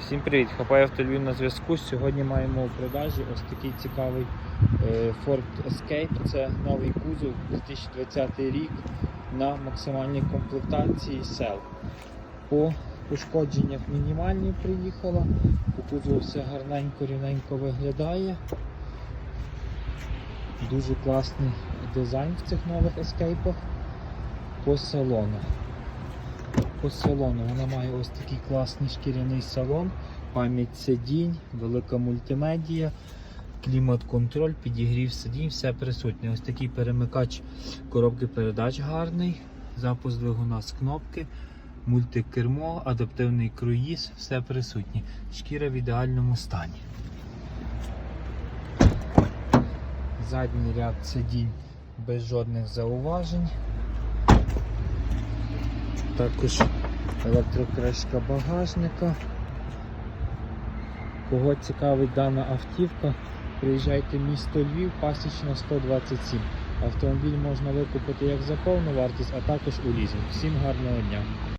Всім привіт! Хапає автолюбів на зв'язку. Сьогодні маємо у продажі ось такий цікавий е, Ford Escape. Це новий кузов 2020 рік на максимальній комплектації сел. По пошкодженнях мінімальні приїхала. По кузову все гарненько, рівненько виглядає. Дуже класний дизайн в цих нових ескейпах. По салону. По салону вона має ось такий класний шкіряний салон, пам'ять сидінь, велика мультимедія, клімат-контроль, підігрів сидінь, все присутнє. Ось такий перемикач коробки передач гарний, запуск двигуна з кнопки, мультикермо, адаптивний круїз, все присутнє. Шкіра в ідеальному стані. Задній ряд сидінь без жодних зауважень. Також електрокришка багажника. Кого цікавить дана автівка, приїжджайте в місто Львів, пасічна 127. Автомобіль можна викупити як за повну вартість, а також у лізинг. Всім гарного дня!